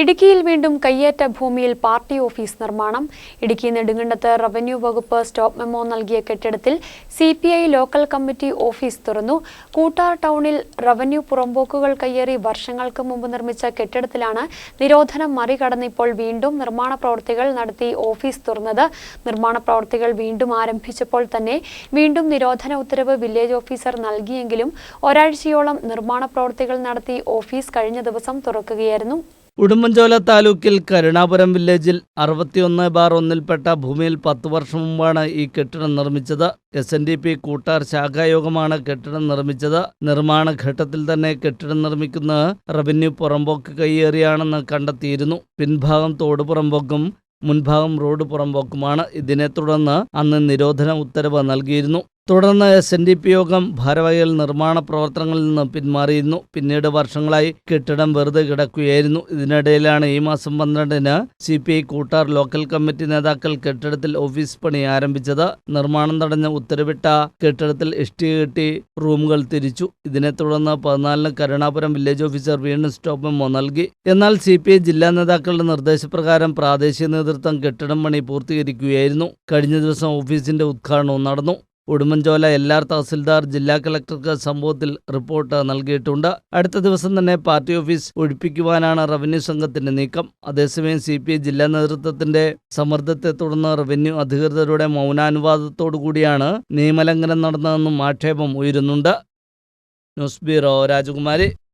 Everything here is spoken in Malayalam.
ഇടുക്കിയിൽ വീണ്ടും കയ്യേറ്റ ഭൂമിയിൽ പാർട്ടി ഓഫീസ് നിർമ്മാണം. ഇടുക്കി നെടുങ്കണ്ടത്ത് റവന്യൂ വകുപ്പ് സ്റ്റോപ്പ് മെമ്മോ നൽകിയ കെട്ടിടത്തിൽ സി ലോക്കൽ കമ്മിറ്റി ഓഫീസ് തുറന്നു. കൂട്ടാർ ടൗണിൽ റവന്യൂ പുറമ്പോക്കുകൾ കയ്യേറി വർഷങ്ങൾക്ക് മുമ്പ് നിർമ്മിച്ച കെട്ടിടത്തിലാണ് നിരോധനം മറികടന്ന് ഇപ്പോൾ വീണ്ടും നിർമ്മാണ പ്രവൃത്തികൾ നടത്തി ഓഫീസ് തുറന്നത്. നിർമ്മാണ പ്രവൃത്തികൾ വീണ്ടും ആരംഭിച്ചപ്പോൾ തന്നെ വീണ്ടും നിരോധന ഉത്തരവ് വില്ലേജ് ഓഫീസർ നൽകിയെങ്കിലും ഒരാഴ്ചയോളം നിർമ്മാണ പ്രവൃത്തികൾ നടത്തി ഓഫീസ് കഴിഞ്ഞ ദിവസം തുറക്കുകയായിരുന്നു. ഉടുമ്പൻചോല താലൂക്കിൽ കരുണാപുരം വില്ലേജിൽ അറുപത്തിയൊന്ന് ബാർ ഒന്നിൽപ്പെട്ട ഭൂമിയിൽ പത്ത് വർഷം മുമ്പാണ് ഈ കെട്ടിടം നിർമ്മിച്ചത്. S N D P Koottar ശാഖായോഗമാണ് കെട്ടിടം നിർമ്മിച്ചത്. നിർമ്മാണ ഘട്ടത്തിൽ തന്നെ കെട്ടിടം നിർമ്മിക്കുന്നത് റവന്യൂ പുറമ്പോക്ക് കൈയേറിയാണെന്ന് കണ്ടെത്തിയിരുന്നു. പിൻഭാഗം തോട് പുറമ്പോക്കും മുൻഭാഗം റോഡ് പുറമ്പോക്കുമാണ് ഇതിനെ തുടർന്ന് അന്ന് നിരോധന ഉത്തരവ് നൽകിയിരുന്നു. തുടർന്ന് എസ് എൻ ഡി പി യോഗം ഭാരവാഹികൾ നിർമ്മാണ പ്രവർത്തനങ്ങളിൽ നിന്ന് പിന്മാറിയിരുന്നു. പിന്നീട് വർഷങ്ങളായി കെട്ടിടം വെറുതെ കിടക്കുകയായിരുന്നു. ഇതിനിടയിലാണ് ഈ മാസം പന്ത്രണ്ടിന് C P I Koottar local committee നേതാക്കൾ കെട്ടിടത്തിൽ ഓഫീസ് പണി ആരംഭിച്ചത്. നിർമ്മാണം തടഞ്ഞ ഉത്തരവിട്ട കെട്ടിടത്തിൽ ഇഷ്ടിക കെട്ടി റൂമുകൾ തിരിച്ചു. ഇതിനെ തുടർന്ന് പതിനാലിന് കരുണാപുരം വില്ലേജ് ഓഫീസർ വീണ്ടും സ്റ്റോപ്പ് മെമ്മോ നൽകി. എന്നാൽ സി പി ഐ ജില്ലാ നേതാക്കളുടെ നിർദ്ദേശപ്രകാരം പ്രാദേശിക നേതൃത്വം കെട്ടിടം പണി പൂർത്തീകരിക്കുകയായിരുന്നു. കഴിഞ്ഞ ദിവസം ഓഫീസിന്റെ ഉദ്ഘാടനവും നടന്നു. ഉടുമ്പൻചോല എല്ലാർ തഹസിൽദാർ ജില്ലാ കളക്ടർക്ക് സംഭവത്തിൽ റിപ്പോർട്ട് നൽകിയിട്ടുണ്ട്. അടുത്ത ദിവസം തന്നെ പാർട്ടി ഓഫീസ് ഒഴിപ്പിക്കുവാനാണ് റവന്യൂ സംഘത്തിന്റെ നീക്കം. അതേസമയം സി പി ഐ ജില്ലാ നേതൃത്വത്തിന്റെ സമ്മർദ്ദത്തെ തുടർന്ന് റവന്യൂ അധികൃതരുടെ മൗനാനുവാദത്തോടു കൂടിയാണ് നിയമലംഘനം നടന്നതെന്നും ആക്ഷേപം ഉയരുന്നുണ്ട്. ന്യൂസ് ബ്യൂറോ രാജകുമാരി.